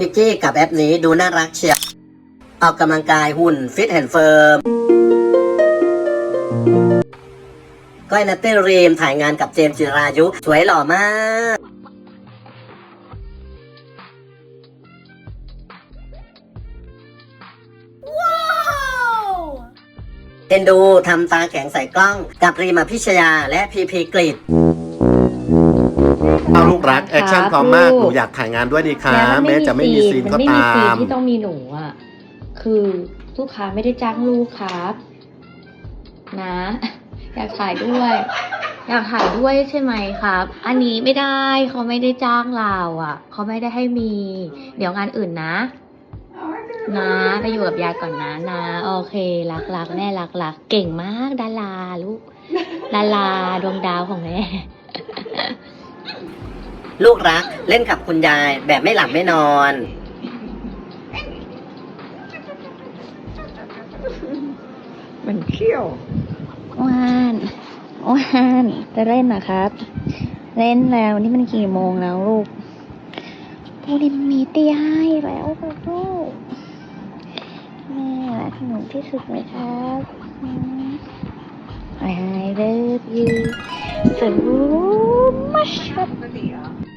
นิกกี้กับแอปนี้ดูน่ารักเชียวออกกำลังกายหุ่นฟิตแอนด์เฟิร์มก้อยนัตเตอร์รีมถ่ายงานกับเจมส์จิรายุ สวยหล่อมาก เอ็นดูทำตาแข็งใส่กล้องกับรีมาพิชยาและพีพีกริด เอาลูกรักแอคชั่นพร้อมมากลูกหนูอยากถ่ายงานด้วยดีคะแล้วนแม้จะไม่มีซีนก็มันไม่มีตาซีนมที่ต้องมีหนูอะคือลูกค้าไม่ได้จ้างลูกครับ นะ อยากถ่ายด้วย อยากถ่ายด้วยใช่ไหมครับ อันนี้ไม่ได้เขาไม่ได้จ้างเราอะเขาไม่ได้ให้มี เดี๋ยวงานอื่นนะนะไปอยู่กับยายก่อนนะนะโอเค รักรักแม่รักรักเก่งมากดาราลูกดาราดวงดาวของแม่ ลูกรักเล่นกับคุณยายแบบไม่หลับไม่นอน มันเขี้ยวว่านว่านจะเล่นนะครับ เล่นแล้วนี่มันกี่โมงแล้วลูกปูริมมีเตียให้แล้วครับลูกแม่รักหนูที่สุดไหมครับอืม I love you so much